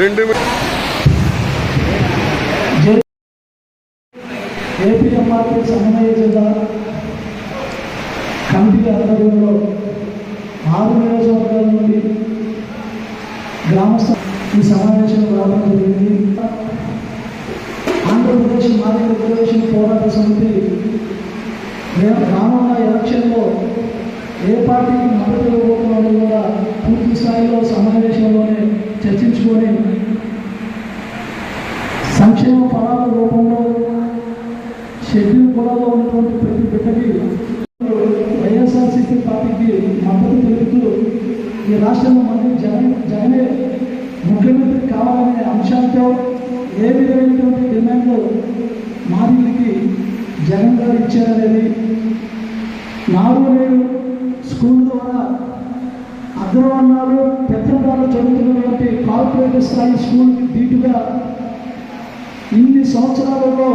రెండు ఏపీఎంఆర్పీ సమన్వయ జిల్లా కమిటీ ఆధ్వర్యంలో ఆరు నియోజకవర్గాల నుండి గ్రామస్థ ఈ సమావేశం రావడం జరిగింది. ఆంధ్రప్రదేశ్ మాజీ రిజర్వేషన్ పోరాట సమితి రే- రానున్న ఎలక్షన్లో ఏ పార్టీకి మద్దతు ఇవ్వబోతున్నారో కూడా పూర్తి స్థాయిలో సమావేశంలోనే చర్చించుకొని కులాల్లో ఉన్నటువంటి ప్రతి బిడ్డకి వైఎస్ఆర్సీపీ పార్టీకి మద్దతు తెలుపుతూ ఈ రాష్ట్రంలో మళ్ళీ జగన్ జగనే ముఖ్యమంత్రి కావాలనే అంశాలతో ఏ విధమైనటువంటి డిమాండ్లు మాదిరికి జగన్ గారు ఇచ్చారనేది నాలుగు నేడు స్కూల్ ద్వారా అగ్రవర్ణాలు పెద్దవాళ్ళు చదువుతున్నటువంటి కార్పొరేట్ స్థాయి స్కూల్కి ధీటుగా ఇన్ని సంవత్సరాలలో